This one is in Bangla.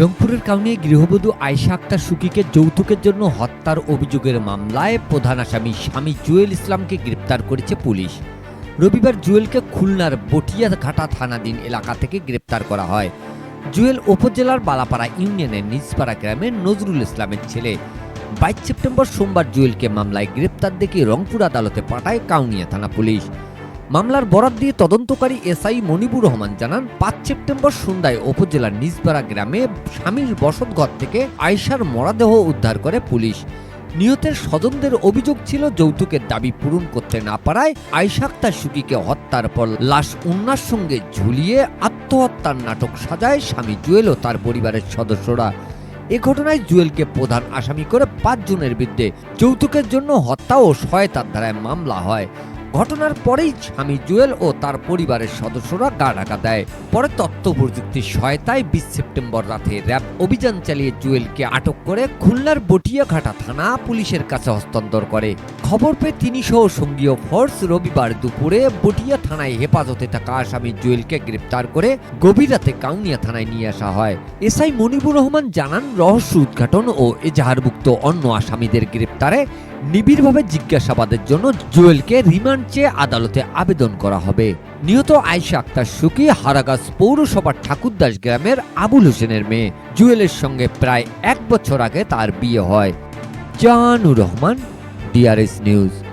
রংপুরের কাউনিয়ে গৃহবধূ আয়শা আক্তার সুকিকে যৌতুকের জন্য হত্যার অভিযোগের মামলায় প্রধান আসামি স্বামী জুয়েল ইসলামকে গ্রেপ্তার করেছে পুলিশ। রবিবার জুয়েলকে খুলনার বটিয়াঘাটা থানাধীন এলাকা থেকে গ্রেপ্তার করা হয়। জুয়েল উপজেলার বালাপাড়া ইউনিয়নের নিজপাড়া গ্রামের নজরুল ইসলামের ছেলে। বাইশ সেপ্টেম্বর সোমবার জুয়েলকে মামলায় গ্রেপ্তার দেখে রংপুর আদালতে পাঠায় কাউনিয়া থানা পুলিশ। মামলার বরাত দিয়ে তদন্তকারী এসআই মনিবুর রহমান জানান, পাঁচ সেপ্টেম্বর সন্ধ্যায় উপজেলার নিজপাড়া গ্রামে স্বামীর বসতঘর থেকে আয়সার মরাদেহ উদ্ধার করে পুলিশ। নিহতের স্বজনদের অভিযোগ ছিল, যৌতুকের দাবি পূরণ করতে না পারায় আয়শা আক্তার সুকিকে হত্যার পর লাশ উন্নার সঙ্গে ঝুলিয়ে আত্মহত্যার নাটক সাজায় স্বামী জুয়েল ও তার পরিবারের সদস্যরা। এ ঘটনায় জুয়েলকে প্রধান আসামি করে পাঁচজনের বিরুদ্ধে যৌতুকের জন্য হত্যা ও সহায়তার ধারায় মামলা হয়। ঘটনার পরেই স্বামী জুয়েল ও তার পরিবারের সদস্যরা গা ঢাকা দেয়। পরে তথ্য প্রযুক্তির সহায়তায় বিশ সেপ্টেম্বর রাতে র্যাব অভিযান চালিয়ে জুয়েলকে আটক করে খুলনার বটিয়াঘাটা থানা পুলিশের কাছে হস্তান্তর করে। খবর পেয়ে তিনি সহ সঙ্গীয় ফোর্স রবিবার দুপুরে বটিয়া থানায় হেফাজতে থাকা আসামি জুয়েলকে গ্রেপ্তার করে গভীর রাতে কাউনিয়া থানায় নিয়ে আসা হয়। এসআই মনিবুর রহমান জানান, রহস্য উদ্ঘাটন ও এজাহারভুক্ত অন্য আসামিদের গ্রেপ্তারে নিবিড়ভাবে জিজ্ঞাসাবাদের জন্য জুয়েলকে রিমান্ড চেয়ে আদালতে আবেদন করা হবে। নিহত আয়সা আক্তার সুকি হারাগাস পৌরসভার ঠাকুরদাস গ্রামের আবুল হোসেনের মেয়ে। জুয়েলের সঙ্গে প্রায় এক বছর আগে তার বিয়ে হয়। Janur Rahman, DRS news.